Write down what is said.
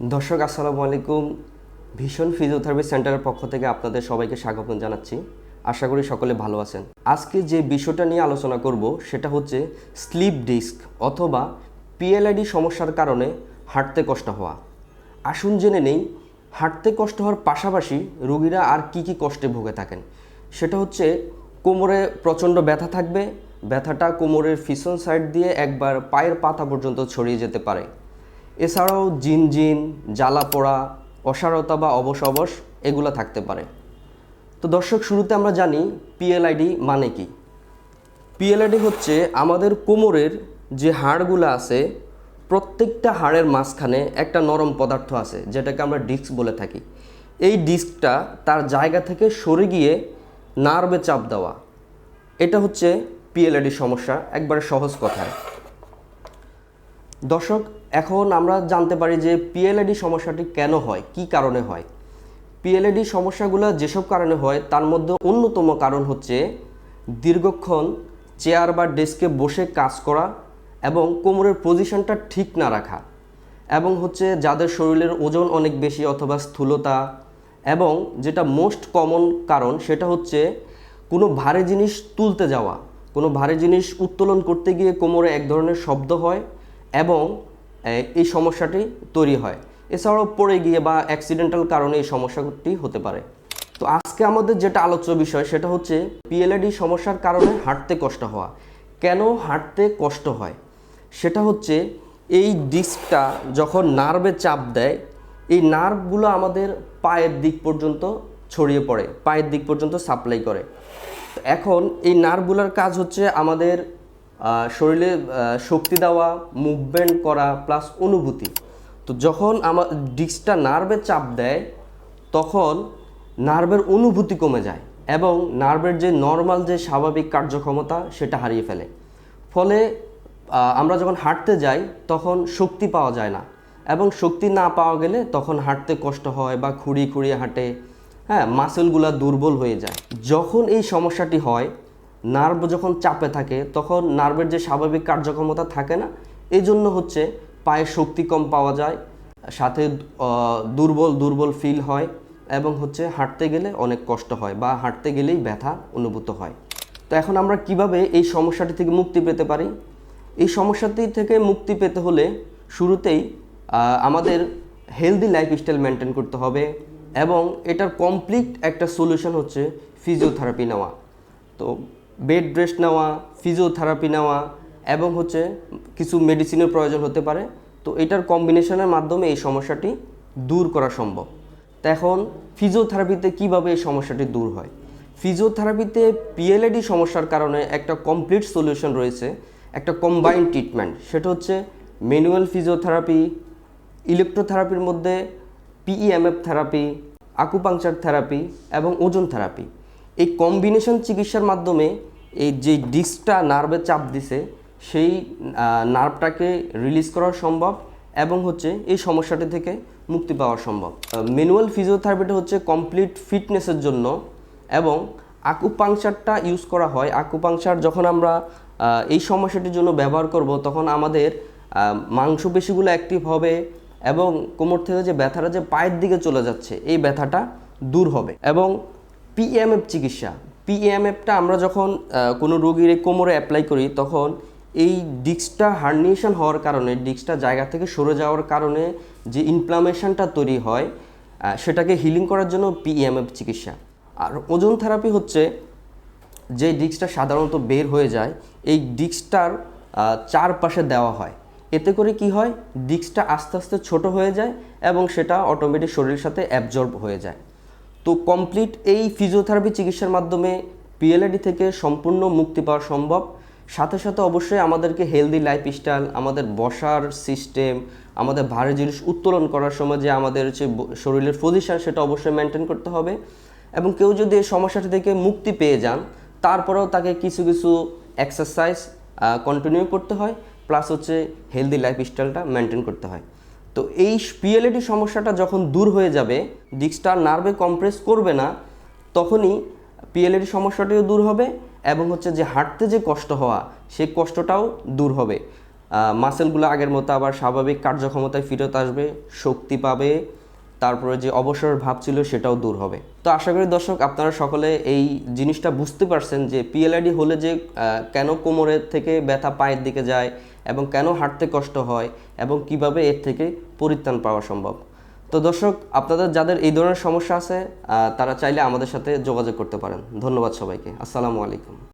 দর্শক, আসসালামু আলাইকুম। ভীষণ ফিজিওথেরাপি সেন্টারের পক্ষ থেকে আপনাদের সবাইকে স্বাগত জানাচ্ছি। আশা করি সকলে ভালো আছেন। আজকে যে বিষয়টা নিয়ে আলোচনা করব, সেটা হচ্ছে স্লিপ ডিস্ক অথবা পিএলআইডি সমস্যার কারণে হাঁটতে কষ্ট হওয়া। আসুন জেনে নেই, হাঁটতে কষ্ট হওয়ার পাশাপাশি রোগীরা আর কি কি কষ্টে ভুগে থাকেন? সেটা হচ্ছে কোমরে প্রচণ্ড ব্যথা থাকবে, ব্যথাটা কোমরের ফিসন সাইড দিয়ে একবার পায়ের পাতা পর্যন্ত ছড়িয়ে যেতে পারে। এছাড়াও জিনজিন জ্বালা পোড়া অসারতা বা অবশ অবশ এগুলো থাকতে পারে। তো দর্শক, শুরুতে আমরা জানি পিএলআইডি মানে কি। পিএলআইডি হচ্ছে আমাদের কোমরের যে হাড়গুলো আছে, প্রত্যেকটা হাড়ের মাঝখানে একটা নরম পদার্থ আছে, যেটাকে আমরা ডিস্ক বলে থাকি। এই ডিস্কটা তার জায়গা থেকে সরে গিয়ে নার্ভে চাপ দেওয়া। এটা হচ্ছে পিএলআইডি সমস্যা, একবারে সহজ কথায়। দর্শক এখন আমরা জানতে পারি যে পিএলএডি সমস্যাটি কেন হয়, কি কারণে হয়? পিএলএডি সমস্যাগুলো যেসব কারণে হয়, তার মধ্যে অন্যতম কারণ হচ্ছে দীর্ঘক্ষণ চেয়ার বা ডেস্কে বসে কাজ করা এবং কোমরের পজিশনটা ঠিক না রাখা এবং হচ্ছে যাদের শরীরের ওজন অনেক বেশি অথবা স্থূলতা এবং যেটা মোস্ট কমন কারণ, সেটা হচ্ছে কোনো ভারী জিনিস তুলতে যাওয়া, কোনো ভারী জিনিস উত্তোলন করতে গিয়ে কোমরে এক ধরনের শব্দ হয় এবং এই সমস্যাটি তৈরি হয়। এছাড়াও পড়ে গিয়ে বা অ্যাক্সিডেন্টাল কারণে এই সমস্যাটি হতে পারে। তো আজকে আমাদের যেটা আলোচ্য বিষয় সেটা হচ্ছে পিএলএডি সমস্যার কারণে হাঁটতে কষ্ট হওয়া। কেন হাঁটতে কষ্ট হয়? সেটা হচ্ছে এই ডিস্কটা যখন নার্ভে চাপ দেয়, এই নার্ভগুলো আমাদের পায়ের দিক পর্যন্ত ছড়িয়ে পড়ে, পায়ের দিক পর্যন্ত সাপ্লাই করে। এখন এই নার্ভগুলোর কাজ হচ্ছে আমাদের শরীরে শক্তি দেওয়া মুভমেন্ট করা প্লাস অনুভূতি। তো যখন আমার ডিস্কটা নার্ভে চাপ দেয়, তখন নার্ভের অনুভূতি কমে যায় এবং নার্ভের যে নর্মাল যে স্বাভাবিক কার্যক্ষমতা, সেটা হারিয়ে ফেলে। ফলে আমরা যখন হাঁটতে যাই, তখন শক্তি পাওয়া যায় না এবং শক্তি না পাওয়া গেলে তখন হাঁটতে কষ্ট হয় বা খুঁড়িয়ে খুঁড়িয়ে হাঁটে। হ্যাঁ মাসেলগুলা দুর্বল হয়ে যায়। যখন এই সমস্যাটি হয় নার্ভ যখন চাপে থাকে, তখন নার্ভের যে স্বাভাবিক কার্যক্ষমতা থাকে না এই জন্য হচ্ছে পায়ে শক্তি কম পাওয়া যায়, সাথে দুর্বল দুর্বল ফিল হয় এবং হচ্ছে হাঁটতে গেলে অনেক কষ্ট হয় বা হাঁটতে গেলেই ব্যথা অনুভূত হয়। তো এখন আমরা কীভাবে এই সমস্যাটি থেকে মুক্তি পেতে পারি? এই সমস্যাটি থেকে মুক্তি পেতে হলে শুরুতেই আমাদের হেলদি লাইফস্টাইল মেনটেন করতে হবে এবং এটার কমপ্লিট একটা সলিউশন হচ্ছে ফিজিওথেরাপি নেওয়া। তো বেড রেস্ট নেওয়া ফিজিওথেরাপি নেওয়া এবং হচ্ছে কিছু মেডিসিনের প্রয়োজন হতে পারে। তো এটার কম্বিনেশনের মাধ্যমে এই সমস্যাটি দূর করা সম্ভব। তো এখন ফিজিওথেরাপিতে কীভাবে এই সমস্যাটি দূর হয়? ফিজিওথেরাপিতে পিএলএডি সমস্যার কারণে একটা কমপ্লিট সলিউশন রয়েছে, একটা কম্বাইন্ড ট্রিটমেন্ট সেটা হচ্ছে ম্যানুয়াল ফিজিওথেরাপি ইলেকট্রোথেরাপির মধ্যে পিইএমএফ থেরাপি আকুপাংচার থেরাপি এবং ওজন থেরাপি এই কম্বিনেশন চিকিৎসার মাধ্যমে এই যে ডিস্কটা নার্ভে চাপ দিছে, সেই নার্ভটাকে রিলিজ করা সম্ভব এবং হচ্ছে এই সমস্যাটি থেকে মুক্তি পাওয়া সম্ভব। ম্যানুয়াল ফিজিওথেরাপিটা হচ্ছে কমপ্লিট ফিটনেসের জন্য এবং আকুপাংচারটা ইউজ করা হয়। আকুপাংচার যখন আমরা এই সমস্যাটির জন্য ব্যবহার করব, তখন আমাদের মাংসপেশিগুলো অ্যাক্টিভ হবে এবং কোমর থেকে যে ব্যথাটা যে পায়ের দিকে চলে যাচ্ছে, এই ব্যথাটা দূর হবে এবং পিএমএফ চিকিৎসা। পিএমএফটা আমরা যখন কোনো রোগীর কোমরে অ্যাপ্লাই করি, তখন এই ডিস্কটা হার্নিয়েশন হওয়ার কারণে ডিস্কটা জায়গা থেকে সরে যাওয়ার কারণে যে ইনফ্লামেশনটা তৈরি হয় সেটাকে হিলিং করার জন্য পিএমএফ চিকিৎসা। আর ওজন থেরাপি হচ্ছে যে ডিস্কটা সাধারণত বের হয়ে যায়, এই ডিস্কটার চারপাশে দেওয়া হয়। এতে করে কি হয়? ডিস্কটা আস্তে আস্তে ছোট হয়ে যায় এবং সেটা অটোমেটিক শরীরের সাথে অ্যাবজর্ব হয়ে যায়। তো কমপ্লিট এই ফিজিওথেরাপি চিকিৎসার মাধ্যমে পিএলএডি থেকে সম্পূর্ণ মুক্তি পাওয়া সম্ভব। সাথে সাথে অবশ্যই আমাদেরকে হেলদি লাইফস্টাইল আমাদের বসার সিস্টেম আমাদের ভারী জিনিস উত্তোলন করার সময় যে আমাদের যে শরীরের পজিশন সেটা অবশ্যই মেনটেন করতে হবে। এবং কেউ যদি এই সমস্যাটি থেকে মুক্তি পেয়ে যান, তারপরেও তাকে কিছু কিছু এক্সারসাইজ কন্টিনিউ করতে হয় প্লাস হচ্ছে হেলদি লাইফস্টাইলটা মেনটেন করতে হয়। তো এই পিএলএডি সমস্যাটা যখন দূর হয়ে যাবে, ডিস্কটা নার্ভে কম্প্রেস করবে না, তখনই পিএলএডি সমস্যাটিও দূর হবে এবং হচ্ছে যে হাঁটতে যে কষ্ট হওয়া সেই কষ্টটাও দূর হবে। মাসেলগুলো আগের মতো আবার স্বাভাবিক কার্যক্ষমতায় ফিরত আসবে, শক্তি পাবে, তারপরে যে অবসর ভাব ছিল সেটাও দূর হবে। তো আশা করি দর্শক, আপনারা সকলে এই জিনিসটা বুঝতে পারছেন যে পিএলআইডি হলে যে কেন কোমরের থেকে ব্যথা পায়ের দিকে যায় এবং কেন হাঁটতে কষ্ট হয় এবং কীভাবে এর থেকে পরিত্রাণ পাওয়া সম্ভব। তো দর্শক, আপনাদের যাদের এই ধরনের সমস্যা আছে তারা চাইলে আমাদের সাথে যোগাযোগ করতে পারেন। ধন্যবাদ সবাইকে। আসসালামু আলাইকুম।